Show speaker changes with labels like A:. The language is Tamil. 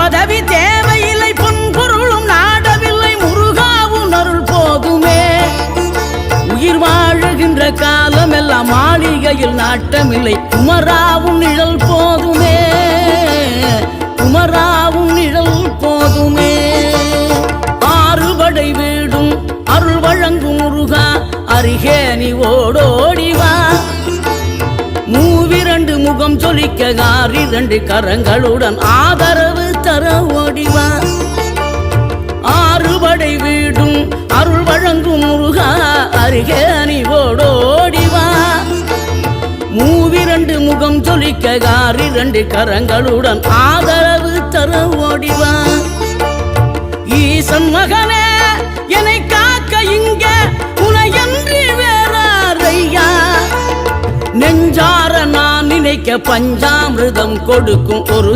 A: பதவி தேவையில்லை பொன்பொருளும் நாடவில்லை முருகாவும் அருள் போதுமே. உயிர் வாழுகின்ற காலம் எல்லாம் மாளிகையில் நாட்டமில்லை குமராவும் நிழல் போதுமே. குமராவும் நிழல் போதுமே. ஆறுபடை வீடும் அருள் வழங்கும் முருகா அருகே நீ ஓடோடிவா மூவிரண்டு முகம் சொலிக்க ஆறிரண்டு கரங்களுடன் ஆதரவு தர ஓடிவா. ஆறுபடை வீடும் அருள் வழங்கும் முருகா அருகே அணிவோடோடிவா மூவிரண்டு முகம் சொலிக்க ஆறிரண்டு கரங்களுடன் ஆதரவு தர ஓடிவா. ஈசன் மகனே என்னை காக்க இங்க உனையன்றி வேறாரையா? நெஞ்சார நான் நினைக்க பஞ்சாமிர்தம் கொடுக்கும் ஒரு